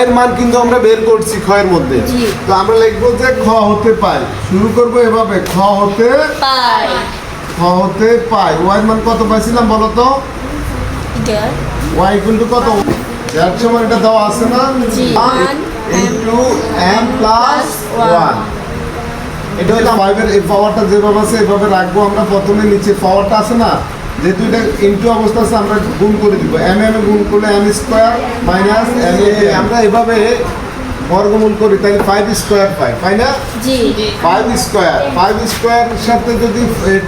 এর মান কিন্তু আমরা বের করছি ক্ষয়ের মধ্যে। তো আমরা লিখব যে খ হতে পাই শুরু করব এভাবে খ হতে পাই খ হতে পাই ওয়াই মান কত পাইছিলাম বলো তো? ওয়াই কিন্তু কত? যার সময় এটা দেওয়া আছে না। ইন্টু এম প্লাস ওয়ান এটা হলো ফাইভের এই পাওয়ারটা যেভাবে আছে এভাবে রাখব আমরা প্রথমে নিচে পাওয়ারটা আছে না? যেহেতু এটা ইনটু অবস্থা আছে, আমরা গুণ করে দিব। এম এম গুণ করলে M square minus M A আমরা এভাবে বর্গমূল করি তাহলে ফাইভ স্কোয়ার পাই পাই না? ফাইভ স্কোয়ার ফাইভ স্কোয়ার সাথে যদি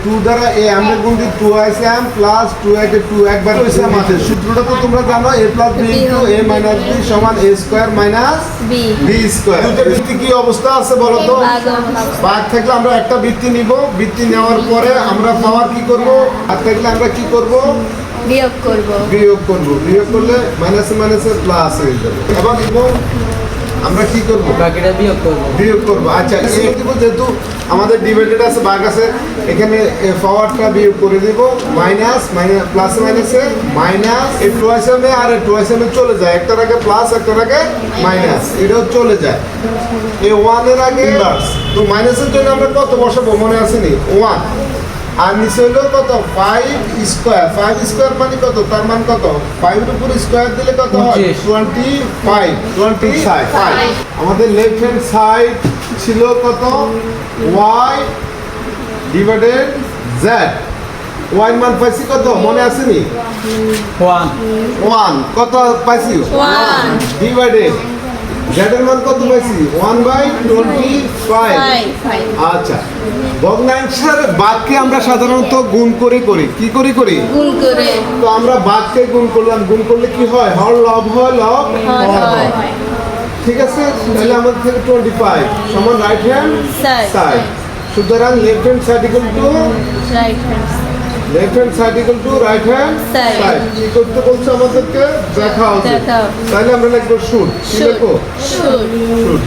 টু দ্বারা এ আমরা গুণ দিই two S M plus two একে টু একবার হয়েছে আমাদের সূত্রটা তো তোমরা জানো A plus B into A minus B সমান A square minus B square দুটো বৃত্তি কি অবস্থা আছে বলো তো? ভাগ থাকলে আমরা একটা বৃত্তি নিব বৃত্তি নেওয়ার পরে আমরা পাওয়ার কি করব? ভাগ থাকলে আমরা কি করব? বিয়োগ করব। বিয়োগ করব। বিয়োগ করলে মাইনাসে মাইনাসে প্লাস হয়ে যাবে। এবং এবং আমরা কি করব? বাকিটা বিয়োগ করব। বিয়োগ করব। আচ্ছা যেহেতু আমাদের ডিভাইডেড আছে ভাগ আছে এখানে পাওয়ারটা বিয়োগ করে দিব। মাইনাস মাইনাস প্লাস মাইনাসে মাইনাস এই টু এসএমে আর টু এসএমে চলে যায়। একটার আগে প্লাস একটার আগে মাইনাস এটাও চলে যায়। এই ওয়ানের আগে তো মাইনাসের জন্য আমরা কত বসাবো মনে আসেনি ওয়ান আর নিচে হলো কত? ফাইভ স্কোয়ার ফাইভ স্কোয়ার মানে কত? তার মান কত? ফাইভের উপর স্কোয়ার দিলে কত হয়? টোয়েন্টি ফাইভ টোয়েন্টি ফাইভ আমাদের লেফট হ্যান্ড সাইড ছিল কত? ওয়াই ডিভাইডেড জেড ওয়াই মান পাইছি কত? মনে আসেনি? ওয়ান ওয়ান কত পাইছি? One। ডিভাইডেড জেড এর মান কত পাইছি? ওয়ান বাই টোয়েন্টি ফাইভ আচ্ছা। ভগ্নাংশের বাক্যে আমরা সাধারণত গুণ করে করি। কি করি করি? গুণ করে। তো আমরা বাক্যে গুণ করলাম। গুণ করলে কি হয়? হর লব হয় লব ঠিক আছে? তাহলে আমাদের থেকে টোয়েন্টি ফাইভ সমান রাইট হ্যান্ড. সাইড সুতরাং left hand side equal to right hand left hand side equal to right hand. Side কি করতে বলছে আমাদেরকে? দেখাও দেখাও। তাহলে আমরা লিখব শুট কি. লিখব? শুট